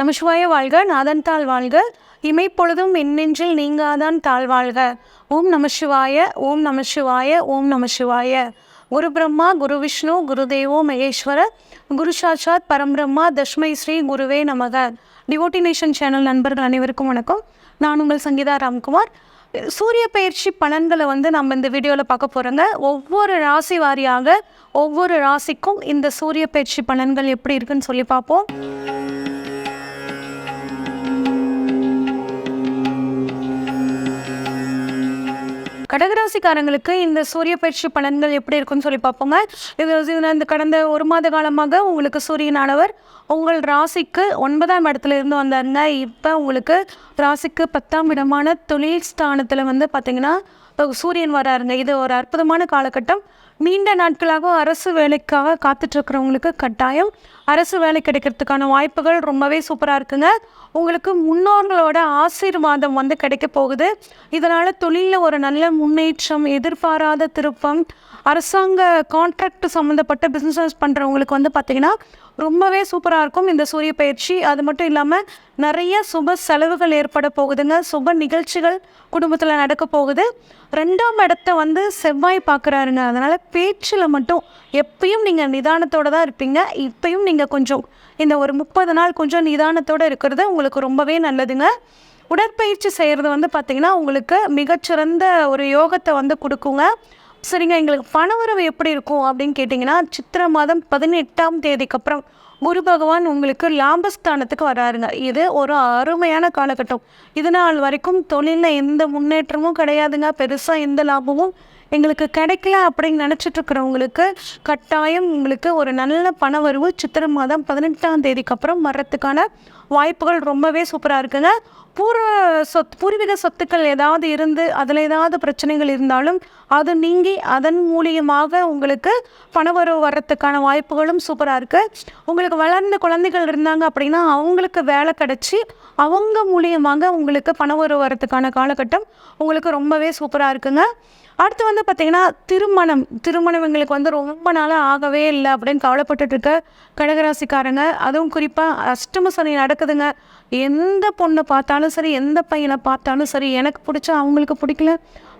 நமசிவாய வாழ்க நாதன் தாழ் வாழ்க. இமைப்பொழுதும் இன்னெஞ்சில் நீங்காதான் தாழ் வாழ்க. ஓம் நமசிவாய ஓம் நமசிவாய ஓம் நமசிவாய. குரு பிரம்மா குரு விஷ்ணு குரு தேவோ மகேஸ்வர. குரு சாட்சாத் பரம்பிரம்மா தஷ்மை ஸ்ரீ குருவே நமக. டிவோட்டினேஷன் சேனல் நண்பர்கள் அனைவருக்கும் வணக்கம். நான் உங்கள் சங்கீதா ராம்குமார். சூரிய பயிற்சி பலன்களை வந்து நம்ம இந்த வீடியோவில் பார்க்க போகிறோங்க ஒவ்வொரு ராசி வாரியாக ஒவ்வொரு ராசிக்கும் இந்த சூரிய பயிற்சி பலன்கள் எப்படி இருக்குன்னு சொல்லி பார்ப்போம். கடகராசிக்காரங்களுக்கு இந்த சூரிய பயிற்சி பலன்கள் எப்படி இருக்குன்னு சொல்லி பார்ப்போங்க. இது இது இந்த கடந்த ஒரு மாத காலமாக உங்களுக்கு சூரியனானவர் உங்கள் ராசிக்கு ஒன்பதாம் இடத்துல இருந்து வந்தாருங்க. இப்போ உங்களுக்கு ராசிக்கு பத்தாம் இடமான தொழில் ஸ்தானத்தில் வந்து பார்த்தீங்கன்னா சூரியன் வராருங்க. இது ஒரு அற்புதமான காலகட்டம். நீண்ட நாட்களாக அரசு வேலைக்காக காத்துட்ருக்கிறவங்களுக்கு கட்டாயம். அரசு வேலை கிடைக்கிறதுக்கான வாய்ப்புகள் ரொம்பவே சூப்பராக இருக்குங்க. உங்களுக்கு முன்னோர்களோட ஆசீர்வாதம் வந்து கிடைக்க போகுது. இதனால் தொழிலில் ஒரு நல்ல முன்னேற்றம் எதிர்பாராத திருப்பம் அரசாங்க கான்ட்ராக்ட் சம்மந்தப்பட்ட பிஸ்னஸ் பண்ணுறவங்களுக்கு வந்து பார்த்திங்கன்னா ரொம்பவே சூப்பராக இருக்கும் இந்த சூரிய பயிற்சி. அது மட்டும் இல்லாமல் நிறைய சுப செலவுகள் ஏற்பட போகுதுங்க. சுப நிகழ்ச்சிகள் குடும்பத்தில் நடக்க போகுது. ரெண்டாம் இடத்த வந்து செவ்வாய் பார்க்குறாருங்க அதனால் பேச்சில் மட்டும் எப்பயும் நீங்கள் நிதானத்தோடு தான் இருப்பீங்க. இப்பயும் நீங்கள் கொஞ்சம் இந்த ஒரு முப்பது நாள் கொஞ்சம் நிதானத்தோடு இருக்கிறது உங்களுக்கு ரொம்பவே நல்லதுங்க. உடற்பயிற்சி செய்கிறது வந்து பார்த்திங்கன்னா உங்களுக்கு மிகச்சிறந்த ஒரு யோகத்தை வந்து கொடுக்குங்க. சரிங்க எங்களுக்கு பணவரவு எப்படி இருக்கும் அப்படின்னு கேட்டிங்கன்னா சித்திரை மாதம் பதினெட்டாம் தேதிக்கு அப்புறம் குரு பகவான் உங்களுக்கு லாபஸ்தானத்துக்கு வராருங்க. இது ஒரு அருமையான காலகட்டம். இது நாள் வரைக்கும் தொழிலில் எந்த முன்னேற்றமும் கிடையாதுங்க. பெருசாக எந்த லாபமும் எங்களுக்கு கிடைக்கல அப்படின்னு நினச்சிட்ருக்குறவங்களுக்கு கட்டாயம் உங்களுக்கு ஒரு நல்ல பண வரவு சித்திரை மாதம் பதினெட்டாம் தேதிக்கு அப்புறம் வர்றதுக்கான வாய்ப்புகள் ரொம்பவே சூப்பராக இருக்குங்க. பூர்வ சொத் பூர்வீக சொத்துக்கள் ஏதாவது இருந்து அதில் ஏதாவது பிரச்சனைகள் இருந்தாலும் அது நீங்கி அதன் மூலியமாக உங்களுக்கு பணவரவு வர்றதுக்கான வாய்ப்புகளும் சூப்பராக இருக்குது உங்களுக்கு வளர்ந்த குழந்தைகள் இருந்தாங்க அப்படின்னா அவங்களுக்கு வேலை கிடச்சி அவங்க மூலியமாக உங்களுக்கு பணவரவு வர்றதுக்கான காலகட்டம் உங்களுக்கு ரொம்பவே சூப்பராக இருக்குங்க. அடுத்து வந்து பார்த்திங்கன்னா திருமணம். திருமணம் எங்களுக்கு வந்து ரொம்ப நாளாக ஆகவே இல்லை அப்படின்னு கவலைப்பட்டுட்டு இருக்க கடகராசிக்காரங்க. அதுவும் குறிப்பாக அஷ்டம சனி நடக்குதுங்க. எந்த பொண்ணை பார்த்தாலும் சரி எந்த பையனை பார்த்தாலும் சரி எனக்கு பிடிச்சா அவங்களுக்கு பிடிக்கல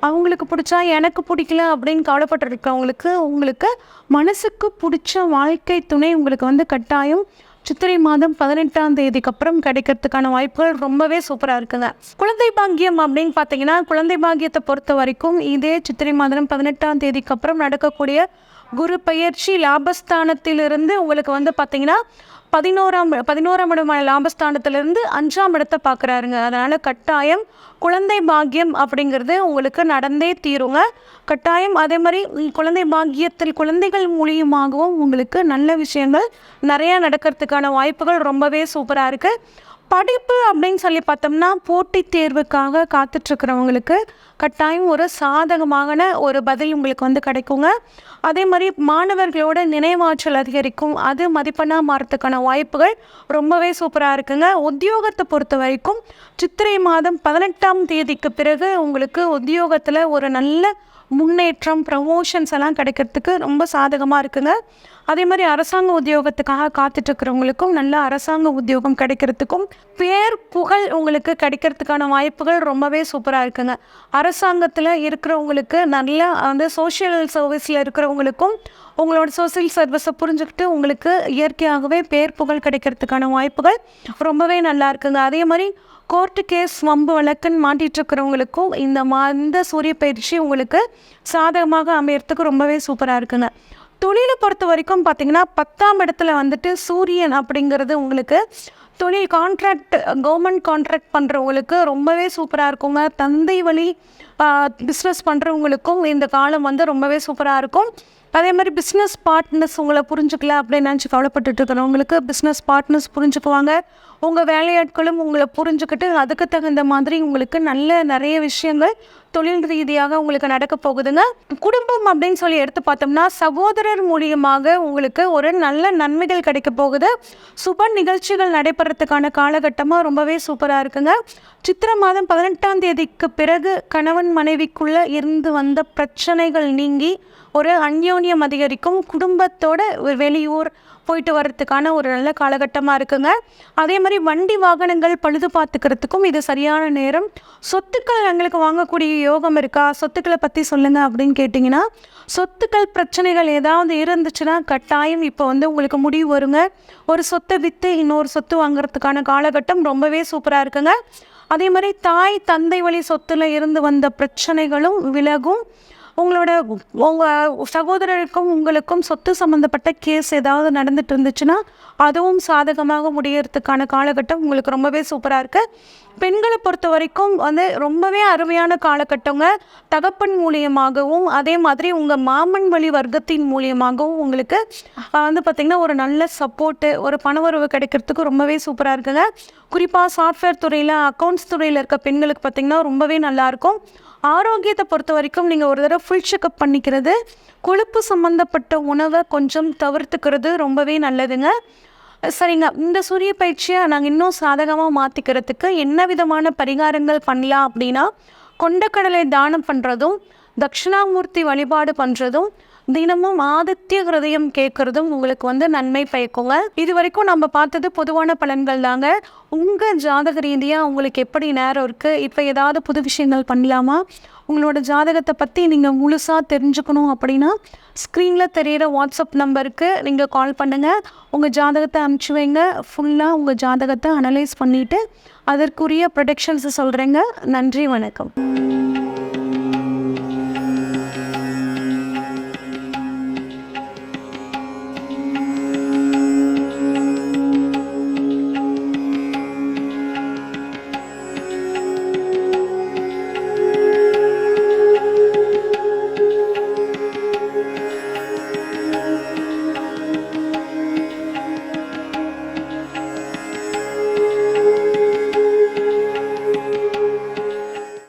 அவங்களுக்கு பிடிச்சா எனக்கு பிடிக்கல அப்படின்னு கவலைப்பட்டு இருக்கவங்களுக்கு உங்களுக்கு மனசுக்கு பிடிச்ச வாழ்க்கை துணை உங்களுக்கு வந்து கட்டாயம். சித்திரை மாதம் பதினெட்டாம் தேதிக்கு அப்புறம் கிடைக்கிறதுக்கான வாய்ப்புகள் ரொம்பவே சூப்பராக இருக்குங்க. குழந்தை பாக்கியம் அப்படின்னு பார்த்தீங்கன்னா குழந்தை பாக்கியத்தை பொறுத்த வரைக்கும் இதே சித்திரை மாதம் பதினெட்டாம் தேதிக்கு அப்புறம் நடக்கக்கூடிய குரு பயிற்சி லாபஸ்தானத்திலிருந்து உங்களுக்கு வந்து பார்த்தீங்கன்னா பதினோராம் பதினோராம் இடமான லாபஸ்தானத்திலிருந்து அஞ்சாம் இடத்தை பார்க்குறாருங்க. அதனால் கட்டாயம் குழந்தை பாக்கியம் அப்படிங்கிறது உங்களுக்கு நடந்தே தீருங்க. கட்டாயம் அதே மாதிரி குழந்தை பாக்கியத்தில் குழந்தைகள் மூலியமாகவும் உங்களுக்கு நல்ல விஷயங்கள் நிறையா நடக்கிறதுக்கான வாய்ப்புகள் ரொம்பவே சூப்பராக இருக்குது படிப்பு அப்படின்னு சொல்லி பார்த்தோம்னா போட்டித் தேர்வுக்காக காத்துட்ருக்கிறவங்களுக்கு கட்டாயம் ஒரு சாதகமான ஒரு பதில் உங்களுக்கு வந்து கிடைக்குங்க. அதே மாதிரி மாணவர்களோட நினைவாற்றல் அதிகரிக்கும். அது மதிப்பெண்ணாக மாறத்துக்கான வாய்ப்புகள் ரொம்பவே சூப்பராக இருக்குங்க. உத்தியோகத்தை பொறுத்த வரைக்கும் சித்திரை மாதம் பதினெட்டாம் தேதிக்கு பிறகு உங்களுக்கு உத்தியோகத்தில் ஒரு நல்ல முன்னேற்றம் ப்ரமோஷன்ஸ் எல்லாம் கிடைக்கிறதுக்கு ரொம்ப சாதகமாக இருக்குங்க. அதே மாதிரி அரசாங்க உத்தியோகத்துக்காக காத்துட்ருக்கிறவங்களுக்கும் நல்ல அரசாங்க உத்தியோகம் கிடைக்கிறதுக்கும் பேர் புகழ் உங்களுக்கு கிடைக்கிறதுக்கான வாய்ப்புகள் ரொம்பவே சூப்பராக இருக்குங்க. அரசாங்கத்தில் இருக்கிறவங்களுக்கு நல்ல வந்து சோஷியல் சர்வீஸில் இருக்கிறவங்களுக்கும் உங்களோட சோசியல் சர்வீஸை புரிஞ்சுக்கிட்டு உங்களுக்கு இயற்கையாகவே பேர் புகழ் கிடைக்கிறதுக்கான வாய்ப்புகள் ரொம்பவே நல்லா இருக்குங்க. அதே மாதிரி கோர்ட்டு கேஸ் வம்பு வழக்குன்னு மாட்டிகிட்டு இருக்கிறவங்களுக்கும் இந்த மா இந்த சூரிய பயிற்சி உங்களுக்கு சாதகமாக அமையறதுக்கு ரொம்பவே சூப்பராக இருக்குங்க. தொழிலை பொறுத்த வரைக்கும் பார்த்தீங்கன்னா பத்தாம் இடத்துல வந்துட்டு சூரியன் அப்படிங்கிறது உங்களுக்கு தொழில் கான்ட்ராக்ட் கவர்மெண்ட் கான்ட்ராக்ட் பண்ணுறவங்களுக்கு ரொம்பவே சூப்பராக இருக்குங்க. தந்தை வழி பிஸ்னஸ் பண்ணுறவங்களுக்கும் இந்த காலம் வந்து ரொம்பவே சூப்பராக இருக்கும். அதே மாதிரி பிஸ்னஸ் பார்ட்னர்ஸ் உங்களை புரிஞ்சுக்கல அப்படின்னு நினச்சி கவலைப்பட்டுட்டு இருக்கிறவங்களுக்கு பிஸ்னஸ் பார்ட்னர்ஸ் புரிஞ்சுக்குவாங்க. உங்கள் வேலையாட்களும் உங்களை புரிஞ்சுக்கிட்டு அதுக்கு தகுந்த மாதிரி உங்களுக்கு நல்ல நிறைய விஷயங்கள் தொழில் ரீதியாக உங்களுக்கு நடக்க போகுதுங்க. குடும்பம் அப்படின்னு சொல்லி எடுத்து பார்த்தோம்னா சகோதரர் மூலியமாக உங்களுக்கு ஒரு நல்ல நன்மைகள் கிடைக்க போகுது. சுப நிகழ்ச்சிகள் நடைபெறத்துக்கான காலகட்டமாக ரொம்பவே சூப்பராக இருக்குங்க. சித்திரை மாதம் பதினெட்டாம் தேதிக்கு பிறகு கணவன் மனைவிக்குள்ளே இருந்து வந்த பிரச்சனைகள் நீங்கி ஒரு அந்யோன்யம் அதிகரிக்கும். குடும்பத்தோட வெளியூர் போயிட்டு வர்றதுக்கான ஒரு நல்ல காலகட்டமாக இருக்குங்க. அதே மாதிரி மாதிரி வண்டி வாகனங்கள் பழுது பார்த்துக்கிறதுக்கும் இது சரியான நேரம். சொத்துக்கள் எங்களுக்கு வாங்கக்கூடிய யோகம் இருக்கா? சொத்துக்களை பற்றி சொல்லுங்கள் அப்படின்னு கேட்டிங்கன்னா சொத்துக்கள் பிரச்சனைகள் ஏதாவது இருந்துச்சுன்னா கட்டாயம் இப்போ வந்து உங்களுக்கு முடிவு வருங்க. ஒரு சொத்தை விற்று இன்னொரு சொத்து வாங்குறதுக்கான காலகட்டம் ரொம்பவே சூப்பராக இருக்குங்க. அதே மாதிரி தாய் தந்தை வழி சொத்துல இருந்து வந்த பிரச்சனைகளும் விலகும். உங்களோட உங்கள் சகோதரருக்கும் உங்களுக்கும் சொத்து சம்மந்தப்பட்ட கேஸ் ஏதாவது நடந்துட்டு இருந்துச்சுன்னா அதுவும் சாதகமாக முடியறதுக்கான காலகட்டம் உங்களுக்கு ரொம்பவே சூப்பராக இருக்குது பெண்களை பொறுத்த வரைக்கும் வந்து ரொம்பவே அருமையான காலகட்டங்க. தகப்பன் மூலியமாகவும் அதே மாதிரி உங்கள் மாமன் வழி வர்க்கத்தின் மூலியமாகவும் உங்களுக்கு வந்து பார்த்திங்கன்னா ஒரு நல்ல சப்போர்ட்டு ஒரு பண உறவு கிடைக்கிறதுக்கு ரொம்பவே சூப்பராக இருக்குங்க. குறிப்பாக சாஃப்ட்வேர் துறையில் அக்கௌண்ட்ஸ் துறையில் இருக்க பெண்களுக்கு பார்த்திங்கன்னா ரொம்பவே நல்லாயிருக்கும் ஆரோக்கியத்தை பொறுத்த வரைக்கும் நீங்கள் ஒரு தடவை ஃபுல் செக்கப் பண்ணிக்கிறது. கொழுப்பு சம்மந்தப்பட்ட உணவை கொஞ்சம் தவிர்த்துக்கிறது ரொம்பவே நல்லதுங்க. சரிங்க. இந்த சூரிய பயிற்சியை நாங்கள் இன்னும் சாதகமாக மாற்றிக்கிறதுக்கு என்ன விதமான பரிகாரங்கள் பண்ணலாம் அப்படின்னா கொண்டக்கடலை தானம் பண்ணுறதும் தட்சிணாமூர்த்தி வழிபாடு பண்ணுறதும் தினமும் ஆதித்ய ஹிருதயம் கேட்குறதும் உங்களுக்கு வந்து நன்மை பயக்குங்க. இது வரைக்கும் நம்ம பார்த்தது பொதுவான பலன்கள் தாங்க. உங்கள் ஜாதக ரீதியாக உங்களுக்கு எப்படி நேரம் இருக்குது இப்போ ஏதாவது புது விஷயங்கள் பண்ணலாமா? உங்களோட ஜாதகத்தை பற்றி நீங்கள் முழுசாக தெரிஞ்சுக்கணும் அப்படின்னா ஸ்க்ரீனில் தெரியிற வாட்ஸ்அப் நம்பருக்கு நீங்கள் கால் பண்ணுங்கள் உங்கள் ஜாதகத்தை அனுப்பிச்சி வைங்க. ஃபுல்லாக உங்கள் ஜாதகத்தை அனலைஸ் பண்ணிவிட்டு அதற்குரிய ப்ரொடெக்ஷன்ஸை சொல்கிறேங்க நன்றி வணக்கம்.